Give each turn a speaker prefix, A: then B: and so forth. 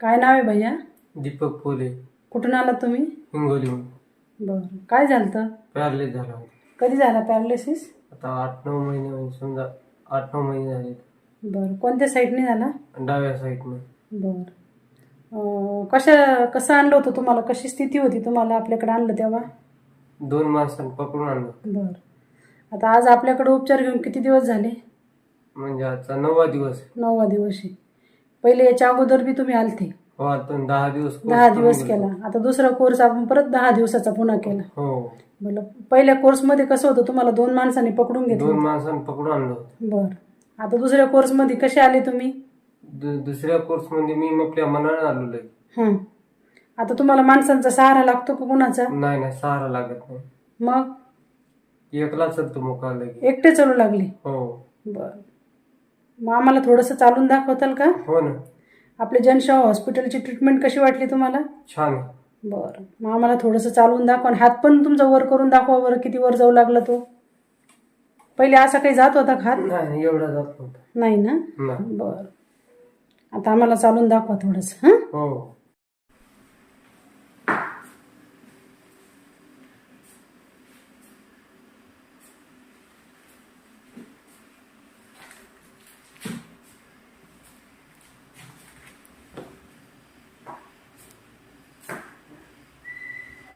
A: काय नाव आहे भैया?
B: दीपक पोले
A: कुठून आलात तुम्ही?
B: हिंगोली
A: बरं. काय झालं तर?
B: पॅरलेस झाला होता.
A: कधी झाला पॅरालिसिस?
B: आता आठ नऊ महिने म्हणजे समजा आठ नऊ महिने झाले.
A: बरं. कोणत्या साईडने झाला?
B: डाव्या साईडनं.
A: बरं. अं, कशा कसं आणलं होतं तुम्हाला? कशी स्थिती होती तुम्हाला आपल्याकडे आणलं तेव्हा?
B: दोन माणसांनी पकडून आणलं
A: बरं. आता आज आपल्याकडे उपचार घेऊन किती दिवस झाले?
B: म्हणजे आजचा नववा दिवस.
A: नववा दिवस आहे. पहिले याच्या अगोदर बी तुम्ही आलते.
B: हो आता दहा दिवस course
A: दहा दिवस. केला. आता दुसरा कोर्स आपण परत दहा दिवसाचा पुन्हा केला.
B: हो.
A: बोला पहिल्या कोर्समध्ये कसं होतं तुम्हाला दोन माणसांनी पकडून
B: दोन
A: घेतलं
B: माणसांनी पकडून आणलं होतं.
A: बरं. आता दुसऱ्या कोर्समध्ये कसे आले तुम्ही?
B: दु- दुसऱ्या कोर्समध्ये मी आपल्या मनाने आलो
A: हं. आता तुम्हाला माणसांचा सहारा लागतो का कुणाचा?
B: नाही नाही सहारा लागत नाही.
A: मग?
B: एकला चलतो मोका लगे
A: एकटे चालू लागले.
B: हो.
A: बरं. मग आम्हाला थोडंसं चालून दाखवताल का?
B: हो ना.
A: आपल्या जनशा हॉस्पिटलची ट्रीटमेंट कशी वाटली तुम्हाला?
B: छान आहे.
A: बरं. मग आम्हाला थोडंसं चालून दाखवा आणि हात पण तुमचा वर करून दाखवा बरं किती वर जाऊ लागला तो. पहिले असा काही जात होता का हात?
B: नाही एवढा जात नव्हता.
A: नाही ना?
B: नाही.
A: बरं. आता आम्हाला चालून दाखवा थोडंसं हां?
B: हो.